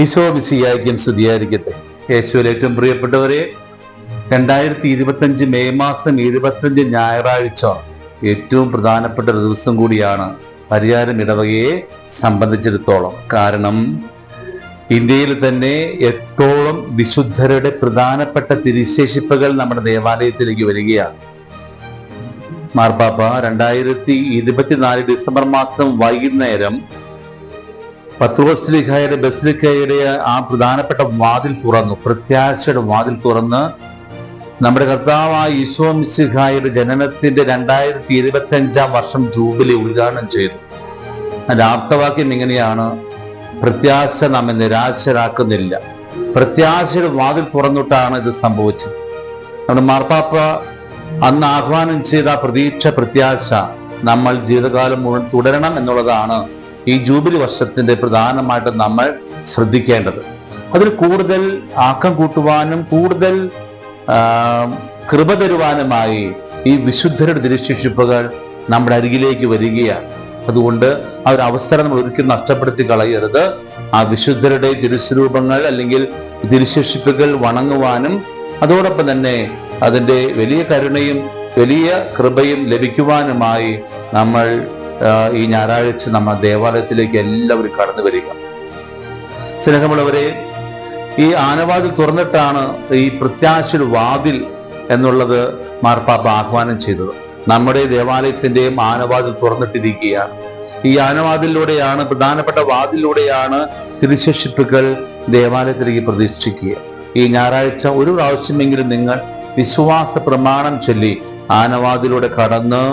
ഈശോ വിസിയായിരിക്കും സ്തുതിയായിരിക്കട്ടെ യേശുവിൽ ഏറ്റവും പ്രിയപ്പെട്ടവരെ രണ്ടായിരത്തി ഇരുപത്തഞ്ച് മെയ് മാസം ഇരുപത്തഞ്ച് ഞായറാഴ്ച ഏറ്റവും പ്രധാനപ്പെട്ട ഒരു ദിവസം കൂടിയാണ് പരിഹാരം ഇടവകയെ സംബന്ധിച്ചിടത്തോളം. കാരണം ഇന്ത്യയിൽ തന്നെ എട്ടോളം വിശുദ്ധരുടെ പ്രധാനപ്പെട്ട തിരിശേഷിപ്പുകൾ നമ്മുടെ ദേവാലയത്തിലേക്ക് വരികയാണ്. മാർപ്പാപ്പ രണ്ടായിരത്തി ഇരുപത്തിനാല് ഡിസംബർ മാസം വൈകുന്നേരം പത്രോസ്ലിഖായുടെ ബസ്ലിഖയുടെ ആ പ്രധാനപ്പെട്ട വാതിൽ തുറന്നു. പ്രത്യാശയുടെ വാതിൽ തുറന്ന് നമ്മുടെ കർത്താവായ ഈശോ മിസ്ലിഖായുടെ ജനനത്തിന്റെ രണ്ടായിരത്തി ഇരുപത്തി അഞ്ചാം വർഷം ജൂബിലി ഉദ്ഘാടനം ചെയ്തു. അതിന്റെ ആപ്തവാക്യം ഇങ്ങനെയാണ്. പ്രത്യാശ നമ്മെ നിരാശരാക്കുന്നില്ല. പ്രത്യാശയുടെ വാതിൽ തുറന്നിട്ടാണ് ഇത് സംഭവിച്ചത്. നമ്മുടെ മാർപ്പാപ്പ അന്ന് ആഹ്വാനം ചെയ്ത പ്രതീക്ഷ പ്രത്യാശ നമ്മൾ ജീവിതകാലം മുഴുവൻ തുടരണം എന്നുള്ളതാണ് ഈ ജൂബിലി വർഷത്തിന്റെ പ്രധാനമായിട്ട് നമ്മൾ ശ്രദ്ധിക്കേണ്ടത്. അതിൽ കൂടുതൽ ആക്കം കൂട്ടുവാനും കൂടുതൽ കൃപ തരുവാനുമായി ഈ വിശുദ്ധരുടെ ദിനശിക്ഷിപ്പുകൾ നമ്മുടെ അരികിലേക്ക് വരികയാണ്. അതുകൊണ്ട് ആ ഒരു അവസരം നമ്മൾ ഒരിക്കലും നഷ്ടപ്പെടുത്തി കളയരുത്. ആ വിശുദ്ധരുടെ തിരുസ്വരൂപങ്ങൾ അല്ലെങ്കിൽ തിരുശേഷിപ്പുകൾ വണങ്ങുവാനും അതോടൊപ്പം തന്നെ അതിന്റെ വലിയ കരുണയും വലിയ കൃപയും ലഭിക്കുവാനുമായി നമ്മൾ ഈ ഞായറാഴ്ച നമ്മൾ ദേവാലയത്തിലേക്ക് എല്ലാവരും കടന്നു വരിക. സ്നേഹമുള്ളവരെ ഈ ആനവാതിൽ തുറന്നിട്ടാണ് ഈ പ്രത്യാശയുടെ വാതിൽ എന്നുള്ളത് മാർപ്പാപ്പ ആഹ്വാനം ചെയ്തത്. നമ്മുടെ ദേവാലയത്തിന്റെയും ആനവാതിൽ തുറന്നിട്ടിരിക്കുകയാണ്. ഈ ആനവാതിലൂടെയാണ് പ്രധാനപ്പെട്ട വാതിലൂടെയാണ് തിരുശേഷിപ്പുകൾ ദേവാലയത്തിലേക്ക് പ്രതീക്ഷിക്കുക ഈ ഞായറാഴ്ച ഒരു പ്രാവശ്യമെങ്കിലും നിങ്ങൾ വിശ്വാസ പ്രമാണം ചൊല്ലി ആനവാതിലൂടെ കടന്ന്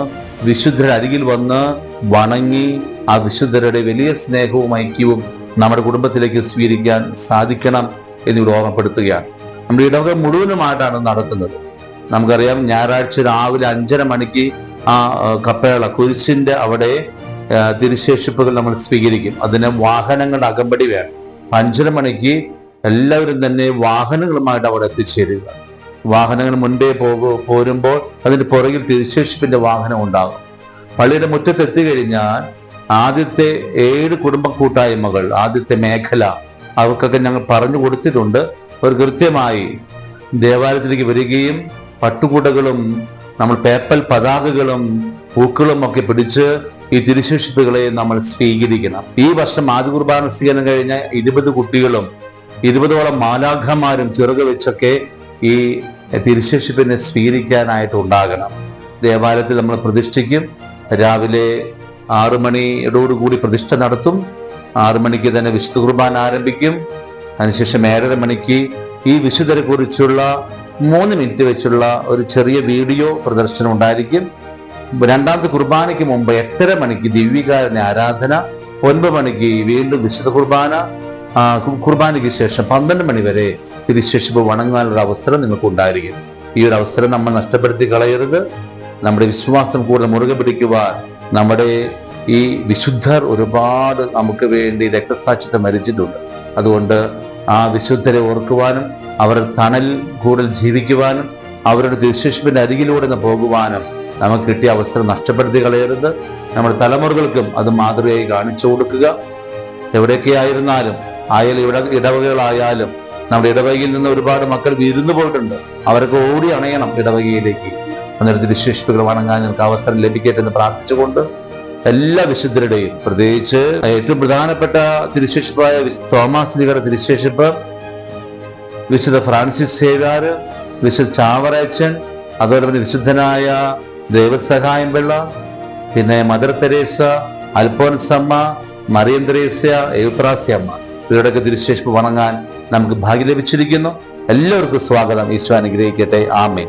വിശുദ്ധരരികിൽ വന്ന് വണങ്ങി ആ വിശുദ്ധരുടെ വലിയ സ്നേഹവും ഐക്യവും നമ്മുടെ കുടുംബത്തിലേക്ക് സ്വീകരിക്കാൻ സാധിക്കണം എന്നിവിടെ ഓർമ്മപ്പെടുത്തുകയാണ്. നമ്മുടെ ഇടവക മുഴുവനുമായിട്ടാണ് നടക്കുന്നത്. നമുക്കറിയാം ഞായറാഴ്ച രാവിലെ അഞ്ചര മണിക്ക് ആ കപ്പേള കുരിശിന്റെ അവിടെ തിരുശേഷിപ്പുകൾ നമ്മൾ സ്വീകരിക്കും. അതിന് വാഹനങ്ങളുടെ അകമ്പടി വേണം. അഞ്ചര മണിക്ക് എല്ലാവരും തന്നെ വാഹനങ്ങളുമായിട്ട് അവിടെ എത്തിച്ചേരുക. വാഹനങ്ങൾ മുൻപേ പോകുമ്പോൾ അതിന്റെ പുറകിൽ തിരുശേഷിപ്പിന്റെ വാഹനം ഉണ്ടാകും. പള്ളിയുടെ മുറ്റത്ത് എത്തിക്കഴിഞ്ഞാൽ ആദ്യത്തെ ഏഴ് കുടുംബ കൂട്ടായ്മകൾ ആദ്യത്തെ മേഖല അവർക്കൊക്കെ ഞങ്ങൾ പറഞ്ഞു കൊടുത്തിട്ടുണ്ട്. അവർ കൃത്യമായി ദേവാലയത്തിലേക്ക് വരികയും പട്ടുകുടകളും നമ്മൾ പേപ്പൽ പതാകകളും പൂക്കളും ഒക്കെ പിടിച്ച് ഈ തിരുശേഷിപ്പുകളെ നമ്മൾ സ്വീകരിക്കണം. ഈ വർഷം ആദ്യ കുർബാന സ്വീകരണം കഴിഞ്ഞ ഇരുപത് കുട്ടികളും ഇരുപതോളം മാലാഖമാരും ചെറുക വെച്ചൊക്കെ ഈ തിരുശേഷിപ്പിനെ സ്വീകരിക്കാനായിട്ട് ഉണ്ടാകണം. ദേവാലയത്തിൽ നമ്മൾ പ്രതിഷ്ഠിക്കും. രാവിലെ ആറു മണിയോടുകൂടി പ്രതിഷ്ഠ നടത്തും. ആറു മണിക്ക് തന്നെ വിശുദ്ധ കുർബാന ആരംഭിക്കും. അതിനുശേഷം ഏഴര മണിക്ക് ഈ വിശുദ്ധരെ കുറിച്ചുള്ള മൂന്ന് മിനിറ്റ് വെച്ചുള്ള ഒരു ചെറിയ വീഡിയോ പ്രദർശനം ഉണ്ടായിരിക്കും. രണ്ടാമത്തെ കുർബാനയ്ക്ക് മുമ്പ് എട്ടര മണിക്ക് ദിവ്യകാരന് ആരാധന ഒൻപത് മണിക്ക് വീണ്ടും വിശുദ്ധ കുർബാന കുർബാനയ്ക്ക് ശേഷം പന്ത്രണ്ട് മണി വരെ തിരുശേഷിപ്പ് വണങ്ങാനുള്ള അവസരം നിങ്ങൾക്ക് ഉണ്ടായിരിക്കും ഈ ഒരു അവസരം നമ്മൾ നഷ്ടപ്പെടുത്തി കളയരുത്. നമ്മുടെ വിശ്വാസം കൂടുതൽ മുറുകെ പിടിക്കുവാൻ നമ്മുടെ ഈ വിശുദ്ധർ ഒരുപാട് നമുക്ക് വേണ്ടി രക്തസാക്ഷിത്വം മരിച്ചിട്ടുണ്ട് അതുകൊണ്ട് ആ വിശുദ്ധരെ ഓർക്കുവാനും അവരുടെ തണൽ കൂടുതൽ ജീവിക്കുവാനും അവരുടെ ദുശിഷ്പിന്റെ അരികിലൂടെ നിന്ന് പോകുവാനും നമുക്ക് കിട്ടിയ അവസരം നഷ്ടപ്പെടുത്തി കളയരുത്. നമ്മുടെ തലമുറകൾക്കും അത് മാതൃകയായി കാണിച്ചു കൊടുക്കുക. എവിടെയൊക്കെ ആയിരുന്നാലും അയൽ ഇട ഇടവകകളായാലും നമ്മുടെ ഇടവകയിൽ നിന്ന് ഒരുപാട് മക്കൾ വിരുന്നു പോയിട്ടുണ്ട്. അവർക്ക് ഓടി അണയണം ഇടവകയിലേക്ക്. അന്നേരം തിരുശേഷിപ്പുകൾ വണങ്ങാൻ ഞങ്ങൾക്ക് അവസരം ലഭിക്കട്ടെ എന്ന് പ്രാർത്ഥിച്ചുകൊണ്ട് എല്ലാ വിശുദ്ധരുടെയും പ്രത്യേകിച്ച് ഏറ്റവും പ്രധാനപ്പെട്ട തിരുശേഷിപ്പായ വിശുദ്ധ തോമാസ് ലീഗയുടെ തിരുശേഷിപ്പ് വിശുദ്ധ ഫ്രാൻസിസ് സേവാർ വിശുദ്ധ ചാവറേച്ചൻ തന്നെ വിശുദ്ധനായ ദേവസഹായം പിള്ള പിന്നെ മദർ തെരേസ അൽഫോൻസമ്മ മറിയം തെരേസ എയുപ്രാസ്യമ്മ ഇവരുടെയൊക്കെ തിരുശേഷിപ്പ് വണങ്ങാൻ നമുക്ക് ഭാഗ്യം ലഭിച്ചിരിക്കുന്നു. എല്ലാവർക്കും സ്വാഗതം. ഈശോ അനുഗ്രഹിക്കട്ടെ. ആമേൻ.